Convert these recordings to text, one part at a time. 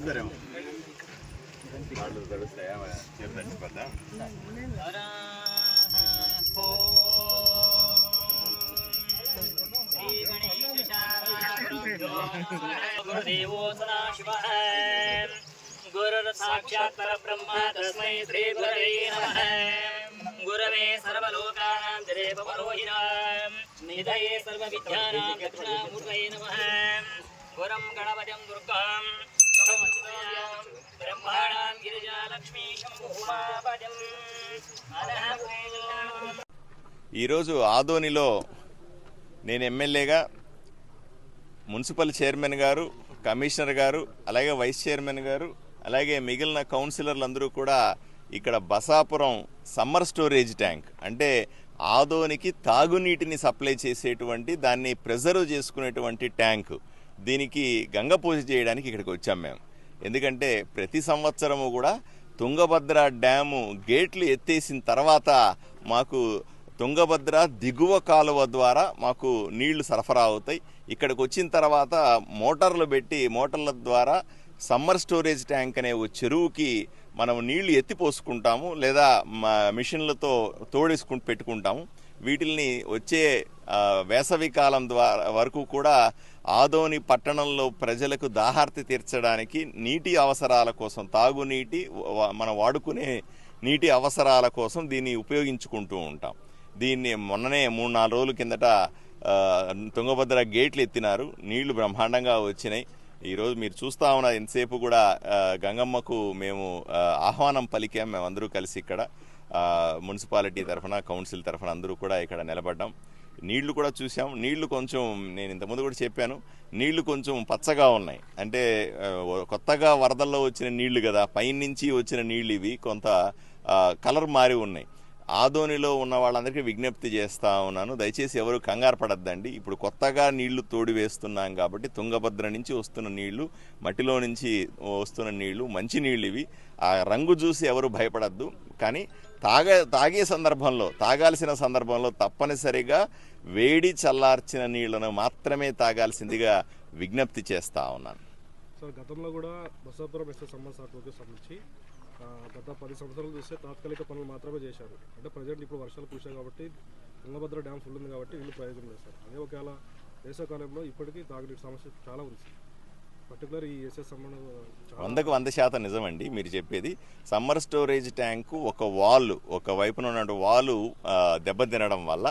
తడుస్తారేమో కాళ్ళు తడుస్తాయా చేరు తడిచిపోద్దా गुरुदेवो सदाशिवः गुरुर्साक्षात् परब्रह्म तस्मै श्रीगुरवे नमः गुरवे सर्वलोकानां जरेपवरोहिणां निधये सर्वविद्यानां दक्षिणामूर्तये नमः गुरं गणपतिं दुर्गां ब्रह्माणां गिरिजालक्ष्मी शम्भुमापदम् अनः ఈరోజు ఆదోనిలో నేను ఎమ్మెల్యేగా మున్సిపల్ చైర్మన్ గారు కమిషనర్ గారు అలాగే వైస్ చైర్మన్ గారు అలాగే మిగిలిన కౌన్సిలర్లు అందరూ కూడా ఇక్కడ బసాపురం సమ్మర్ స్టోరేజ్ ట్యాంక్ అంటే ఆదోనికి తాగునీటిని సప్లై చేసేటువంటి దాన్ని ప్రిజర్వ్ చేసుకునేటువంటి ట్యాంక్ దీనికి గంగ పూజ చేయడానికి ఇక్కడికి వచ్చాం మేము. ఎందుకంటే ప్రతి సంవత్సరము కూడా తుంగభద్ర డ్యాము గేట్లు ఎత్తేసిన తర్వాత మాకు తుంగభద్ర దిగువ కాలువ ద్వారా మాకు నీళ్ళు సరఫరా అవుతాయి. ఇక్కడికి వచ్చిన తర్వాత మోటార్లు పెట్టి మోటార్ల ద్వారా సమ్మర్ స్టోరేజ్ ట్యాంక్ అనే ఓ చెరువుకి మనం నీళ్ళు ఎత్తి పోసుకుంటాము లేదా మా మిషన్లతో తోడేసుకు పెట్టుకుంటాము. వీటిల్ని వచ్చే వేసవి కాలం ద్వారా వరకు కూడా ఆదోని పట్టణంలో ప్రజలకు దాహార్తి తీర్చడానికి నీటి అవసరాల కోసం తాగునీటి మనం వాడుకునే నీటి అవసరాల కోసం దీన్ని ఉపయోగించుకుంటూ ఉంటాం. దీన్ని మొన్ననే మూడు నాలుగు రోజుల కిందట తుంగభద్ర గేట్లు ఎత్తినారు. నీళ్ళు బ్రహ్మాండంగా వచ్చినాయి. ఈరోజు మీరు చూస్తా ఉన్న ఎంతసేపు కూడా గంగమ్మకు మేము ఆహ్వానం పలికాం. మేమందరూ కలిసి ఇక్కడ మున్సిపాలిటీ తరఫున కౌన్సిల్ తరఫున అందరూ కూడా ఇక్కడ నిలబడ్డాం. నీళ్ళు కూడా చూసాం నీళ్ళు కొంచెం నేను ఇంతకుముందు కూడా చెప్పాను. నీళ్ళు కొంచెం పచ్చగా ఉన్నాయి. అంటే కొత్తగా వరదల్లో వచ్చిన నీళ్ళు కదా పైనుంచి వచ్చిన నీళ్ళు ఇవి. కొంత కలర్ మారి ఉన్నాయి. ఆదోనిలో ఉన్న వాళ్ళందరికీ విజ్ఞప్తి చేస్తా ఉన్నాను. దయచేసి ఎవరు కంగారు పడద్దండి. ఇప్పుడు కొత్తగా నీళ్ళు తోడి వేస్తున్నాం కాబట్టి తుంగభద్ర నుంచి వస్తున్న నీళ్ళు మట్టిలో నుంచి వస్తున్న నీళ్ళు మంచి నీళ్ళు ఇవి. ఆ రంగు చూసి ఎవరు భయపడద్దు. కానీ తాగ తాగే సందర్భంలో తాగాల్సిన సందర్భంలో తప్పనిసరిగా వేడి చల్లార్చిన నీళ్ళను మాత్రమే తాగాల్సిందిగా విజ్ఞప్తి చేస్తా ఉన్నాను. సార్ గతంలో కూడా బసాపురం ఎస్ఎస్ సంబంధించి గత పది సంవత్సరాలు చూస్తే తాత్కాలిక పనులు మాత్రమే చేశారు. అంటే ప్రజెంట్ ఇప్పుడు వర్షాలు కురిశాయి కాబట్టి తుంగభద్ర డ్యామ్ ఫుల్ ఉంది కాబట్టి వీళ్ళు ప్రయోజనం లేదు సార్. అదే ఒకవేళ వేసవకాలంలో ఇప్పటికీ తాగునీటి సమస్య చాలా ఉంది సార్. పర్టికులర్ ఈ ఎస్ఎస్ సమ్మర్ వందకు వంద శాతం నిజమండి మీరు చెప్పేది. సమ్మర్ స్టోరేజ్ ట్యాంకు ఒక వాల్ ఒక వైపున ఉన్న వాలు దెబ్బతినడం వల్ల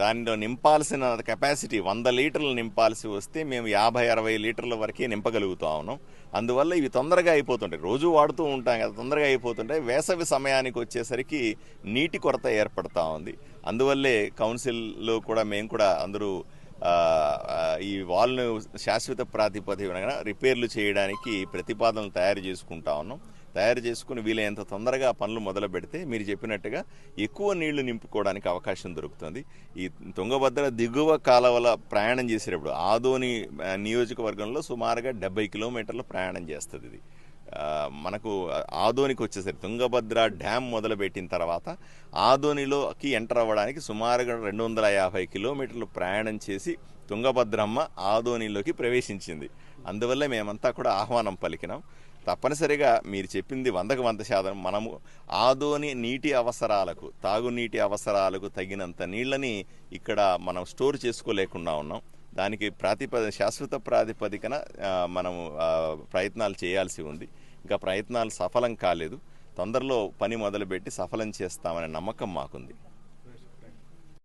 దానిలో నింపాల్సిన కెపాసిటీ వంద లీటర్లు నింపాల్సి వస్తే మేము యాభై అరవై లీటర్ల వరకే నింపగలుగుతా ఉన్నాం. అందువల్ల ఇవి తొందరగా అయిపోతుంటాయి. రోజు వాడుతూ ఉంటాం కదా తొందరగా అయిపోతుంటాయి. వేసవి సమయానికి వచ్చేసరికి నీటి కొరత ఏర్పడతా ఉంది. అందువల్లే కౌన్సిల్లో కూడా మేము కూడా అందరూ ఈ వాల్ను శాశ్వత ప్రాతిపదికన రిపేర్లు చేయడానికి ప్రతిపాదనలు తయారు చేసుకుంటా ఉన్నాం. తయారు చేసుకుని వీలైనంత తొందరగా పనులు మొదలు పెడితే మీరు చెప్పినట్టుగా ఎక్కువ నీళ్ళు నింపుకోవడానికి అవకాశం దొరుకుతుంది. ఈ తుంగభద్ర దిగువ కాలవల ప్రయాణం చేసేటప్పుడు ఆదోని నియోజకవర్గంలో సుమారుగా డెబ్బై కిలోమీటర్లు ప్రయాణం చేస్తుంది ఇది. మనకు ఆదోనికి వచ్చేసరికి తుంగభద్ర డ్యామ్ మొదలుపెట్టిన తర్వాత ఆదోనిలోకి ఎంటర్ అవ్వడానికి సుమారుగా రెండు వందల యాభై కిలోమీటర్లు ప్రయాణం చేసి తుంగభద్రమ్మ ఆదోనిలోకి ప్రవేశించింది. అందువల్ల మేమంతా కూడా ఆహ్వానం పలికినాం. తప్పనిసరిగా మీరు చెప్పింది వందకు వంద శాతం మనము ఆదోని నీటి అవసరాలకు తాగునీటి అవసరాలకు తగినంత నీళ్ళని ఇక్కడ మనం స్టోర్ చేసుకోలేకుండా ఉన్నాం. దానికి ప్రాతిపద శాశ్వత ప్రాతిపదికన మనము ప్రయత్నాలు చేయాల్సి ఉంది. ఇంకా ప్రయత్నాలు సఫలం కాలేదు. తొందరలో పని మొదలుపెట్టి సఫలం చేస్తామనే నమ్మకం మాకుంది.